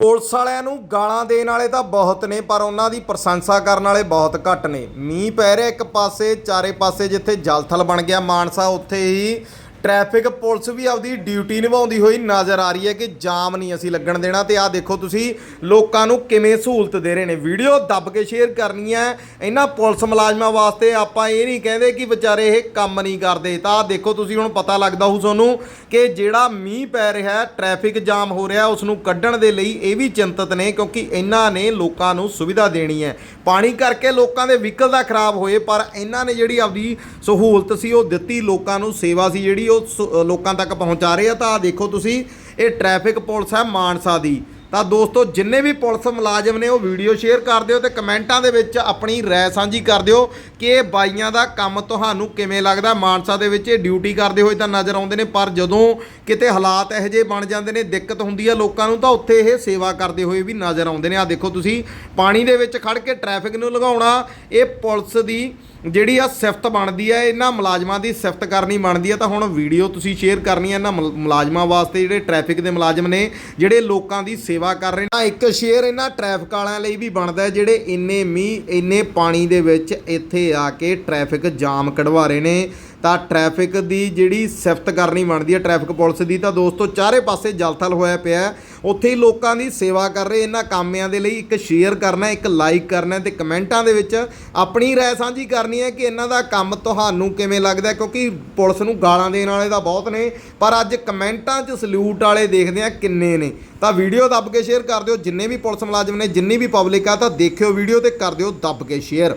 Police ਵਾਲਿਆਂ ਨੂੰ ਗਾਲਾਂ ਦੇਣ ਵਾਲੇ ਤਾਂ ਬਹੁਤ ਨੇ, ਪਰ ਉਹਨਾਂ ਦੀ ਪ੍ਰਸ਼ੰਸਾ ਕਰਨ ਵਾਲੇ ਬਹੁਤ ਘੱਟ ਨੇ। ਮੀਂਹ ਪੈ ਰਿਹਾ ਇੱਕ ਪਾਸੇ, ਚਾਰੇ ਪਾਸੇ ਜਿੱਥੇ ਜਲਥਲ ਬਣ ਗਿਆ ਮਾਨਸਾ, ਉੱਥੇ ਹੀ ਟ੍ਰੈਫਿਕ ਪੁਲਿਸ ਵੀ ਆਪਦੀ ਡਿਊਟੀ ਨਿਭਾਉਂਦੀ ਹੋਈ ਨਜ਼ਰ ਆ ਰਹੀ ਹੈ ਕਿ ਜਾਮ ਨਹੀਂ ਅਸੀਂ ਲੱਗਣ ਦੇਣਾ ਤੇ ਆਹ ਦੇਖੋ ਤੁਸੀਂ ਲੋਕਾਂ ਨੂੰ ਕਿਵੇਂ ਸਹੂਲਤ ਦੇ ਰਹੇ ਨੇ। ਵੀਡੀਓ ਦੱਬ ਕੇ ਸ਼ੇਅਰ ਕਰਨੀ ਹੈ। ਇਹਨਾਂ ਪੁਲਿਸ ਮੁਲਾਜ਼ਮਾਂ ਵਾਸਤੇ ਆਪਾਂ ਇਹ ਨਹੀਂ ਕਹਿੰਦੇ ਕਿ ਵਿਚਾਰੇ ਇਹ ਕੰਮ ਨਹੀਂ ਕਰਦੇ। ਤਾਂ ਆਹ ਦੇਖੋ ਤੁਸੀਂ ਹੁਣ ਪਤਾ ਲੱਗਦਾ ਹੋ ਤੁਹਾਨੂੰ ਕਿ ਜਿਹੜਾ ਮੀਂਹ ਪੈ ਰਿਹਾ ਹੈ, ਟ੍ਰੈਫਿਕ ਜਾਮ ਹੋ ਰਿਹਾ ਉਸ ਨੂੰ ਕੱਢਣ ਦੇ ਲਈ ਇਹ ਵੀ ਚਿੰਤਤ ਨੇ ਕਿਉਂਕਿ ਇਹਨਾਂ ਨੇ ਲੋਕਾਂ ਨੂੰ ਸੁਵਿਧਾ ਦੇਣੀ ਹੈ। ਪਾਣੀ ਕਰਕੇ ਲੋਕਾਂ ਦੇ ਵਹੀਕਲ ਦਾ ਖਰਾਬ ਹੋਏ, ਪਰ ਇਹਨਾਂ ਨੇ ਜਿਹੜੀ ਆਪਦੀ ਸਹੂਲਤ ਸੀ, ਉਹ ਦਿੱਤੀ। ਲੋਕਾਂ ਨੂੰ ਸੇਵਾ ਸੀ ਜਿਹੜੀ ਉਹ ਸ- ਲੋਕਾਂ ਤੱਕ ਪਹੁੰਚਾ ਰਹੇ ਆ, ਤਾਂ ਆਹ ਦੇਖੋ ਤੁਸੀਂ, ਇਹ ਟ੍ਰੈਫਿਕ ਪੁਲਿਸ ਹੈ ਮਾਨਸਾ ਦੀ। ਤਾਂ ਦੋਸਤੋ, ਜਿੰਨੇ ਵੀ ਪੁਲਿਸ ਮੁਲਾਜ਼ਮ ਨੇ ਉਹ ਵੀਡੀਓ ਸ਼ੇਅਰ ਕਰ ਦਿਓ ਤੇ ਕਮੈਂਟਾਂ ਦੇ ਵਿੱਚ ਆਪਣੀ ਰਾਏ ਸਾਂਝੀ ਕਰ ਦਿਓ ਕਿ ਇਹ ਬਾਈਆਂ ਦਾ ਕੰਮ ਤੁਹਾਨੂੰ ਕਿਵੇਂ ਲੱਗਦਾ। ਮਾਨਸਾ ਦੇ ਵਿੱਚ ਇਹ ਡਿਊਟੀ ਕਰਦੇ ਹੋਏ ਤਾਂ ਨਜ਼ਰ ਆਉਂਦੇ ਨੇ, ਪਰ ਜਦੋਂ ਕਿਤੇ ਹਾਲਾਤ ਇਹੋ ਜਿਹੇ ਬਣ ਜਾਂਦੇ ਨੇ, ਦਿੱਕਤ ਹੁੰਦੀ ਆ ਲੋਕਾਂ ਨੂੰ, ਤਾਂ ਉੱਥੇ ਇਹ ਸੇਵਾ ਕਰਦੇ ਹੋਏ ਵੀ ਨਜ਼ਰ ਆਉਂਦੇ ਨੇ। ਆ ਦੇਖੋ ਤੁਸੀਂ, ਪਾਣੀ ਦੇ ਵਿੱਚ ਖੜ ਕੇ ਟ੍ਰੈਫਿਕ ਨੂੰ ਲਗਾਉਣਾ ਇਹ ਪੁਲਿਸ ਦੀ ਜਿਹੜੀ ਆ ਸਿਫਤ ਬਣਦੀ ਹੈ ਇਹਨਾਂ ਮੁਲਾਜ਼ਮਾਂ ਦੀ ਸਿਫਤ ਕਰਨੀ ਬਣਦੀ ਹੈ ਤਾਂ ਹੁਣ ਵੀਡੀਓ ਤੁਸੀਂ ਸ਼ੇਅਰ ਕਰਨੀ ਹੈ ਇਹਨਾਂ ਮੁਲ- ਮੁਲਾਜ਼ਮਾਂ ਵਾਸਤੇ ਜਿਹੜੇ ਟ੍ਰੈਫਿਕ ਦੇ ਮੁਲਾਜ਼ਮ ਨੇ, ਜਿਹੜੇ ਲੋਕਾਂ ਦੀ ਸੇਵਾ ਕਰ ਰਹੇ ਨੇ। ਇੱਕ ਸ਼ੇਅਰ ਇਹਨਾਂ ਟ੍ਰੈਫਿਕ ਵਾਲਿਆਂ ਲਈ ਵੀ ਬਣਦਾ ਜਿਹੜੇ ਇੰਨੇ ਮੀਂਹ, ਇੰਨੇ ਪਾਣੀ ਦੇ ਵਿੱਚ ਇੱਥੇ ਆ ਕੇ ਟ੍ਰੈਫਿਕ ਜਾਮ ਕਢਵਾ ਰਹੇ ਨੇ। ਤਾਂ ਟ੍ਰੈਫਿਕ ਦੀ ਜਿਹੜੀ ਸਿਫਤ ਕਰਨੀ ਬਣਦੀ ਹੈ ਟ੍ਰੈਫਿਕ ਪੁਲਿਸ ਦੀ, ਤਾਂ ਦੋਸਤੋ ਚਾਰੇ ਪਾਸੇ ਜਲਥਲ ਹੋਇਆ ਪਿਆ ਉੱਥੇ ਹੀ ਲੋਕਾਂ ਦੀ ਸੇਵਾ ਕਰ ਰਹੇ, ਇਹਨਾਂ ਕਾਮਿਆਂ ਦੇ ਲਈ ਇੱਕ ਸ਼ੇਅਰ ਕਰਨਾ ਇੱਕ ਲਾਈਕ ਕਰਨਾ ਤੇ ਕਮੈਂਟਾਂ ਦੇ ਵਿੱਚ ਆਪਣੀ ਰਾਏ ਸਾਂਝੀ ਕਰਨੀ ਹੈ ਕਿ ਇਹਨਾਂ ਦਾ ਕੰਮ ਤੁਹਾਨੂੰ ਕਿਵੇਂ ਲੱਗਦਾ ਕਿਉਂਕਿ ਪੁਲਿਸ ਨੂੰ ਗਾਲਾਂ ਦੇਣ ਵਾਲੇ ਤਾਂ ਬਹੁਤ ਨੇ, ਪਰ ਅੱਜ ਕਮੈਂਟਾਂ 'ਚ ਸਲੂਟ ਵਾਲੇ ਦੇਖਦੇ ਆ ਕਿੰਨੇ ਨੇ। ਤਾਂ ਵੀਡੀਓ ਦੱਬ ਕੇ ਸ਼ੇਅਰ ਕਰ ਦਿਓ, ਜਿੰਨੇ ਵੀ ਪੁਲਿਸ ਮੁਲਾਜ਼ਮ ਨੇ, ਜਿੰਨੀ ਵੀ ਪਬਲਿਕ ਆ, ਤਾਂ ਦੇਖਿਓ ਵੀਡੀਓ ਤੇ ਕਰ ਦਿਓ ਦੱਬ ਕੇ ਸ਼ੇਅਰ